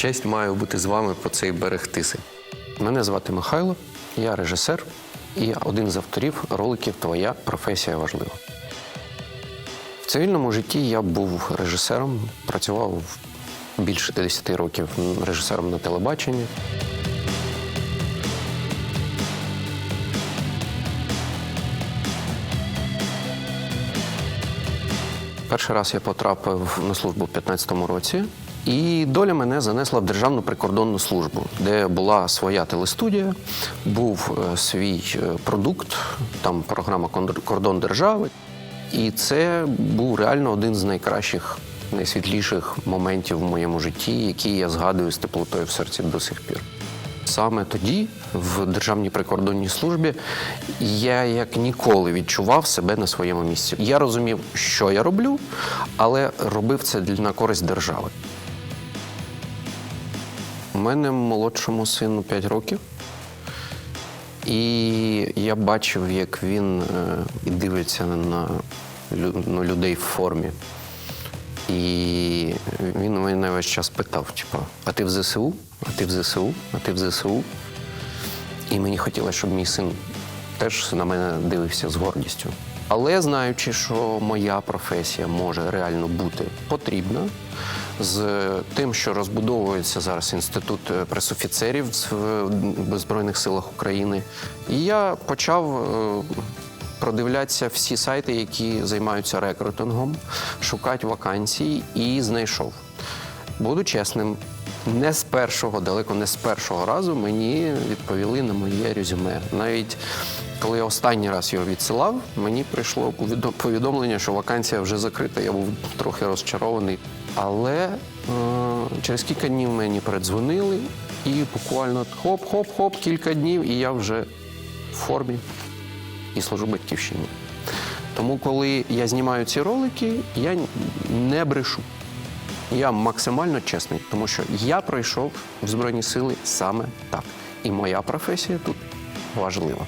Честь маю бути з вами по цей берег Тиси. Мене звати Михайло, я режисер і один з авторів роликів Твоя професія важлива. В цивільному житті я був режисером, працював більше 10 років режисером на телебаченні. Перший раз я потрапив на службу в 15-му році, і доля мене занесла в Державну прикордонну службу, де була своя телестудія, був е, свій е, продукт, там програма «Кондор- Кордон держави. І це був реально один з найкращих, найсвітліших моментів в моєму житті, які я згадую з теплотою в серці до сих пір. Саме тоді, в Державній прикордонній службі, я як ніколи відчував себе на своєму місці. Я розумів, що я роблю, але робив це на користь держави. Мене молодшому сину 5 років. І я бачив, як він е, дивиться на, на людей в формі. І він мене весь час питав: типу, а ти в ЗСУ? А ти в ЗСУ? А ти в ЗСУ? І мені хотілося, щоб мій син теж на мене дивився з гордістю. Але знаючи, що моя професія може реально бути потрібна, з тим, що розбудовується зараз інститут е, пресофіцерів в Збройних силах України, і я почав е, продивлятися всі сайти, які займаються рекрутингом, шукати вакансії і знайшов. Буду чесним, не з першого, далеко не з першого разу мені відповіли на моє резюме. Навіть коли я останній раз його відсилав, мені прийшло повідомлення, що вакансія вже закрита. Я був трохи розчарований. Але е, через кілька днів мені передзвонили, і буквально хоп-хоп-хоп, кілька днів, і я вже в формі і служу батьківщині. Тому, коли я знімаю ці ролики, я не брешу. Я максимально чесний, тому що я пройшов в Збройні сили саме так. І моя професія тут важлива.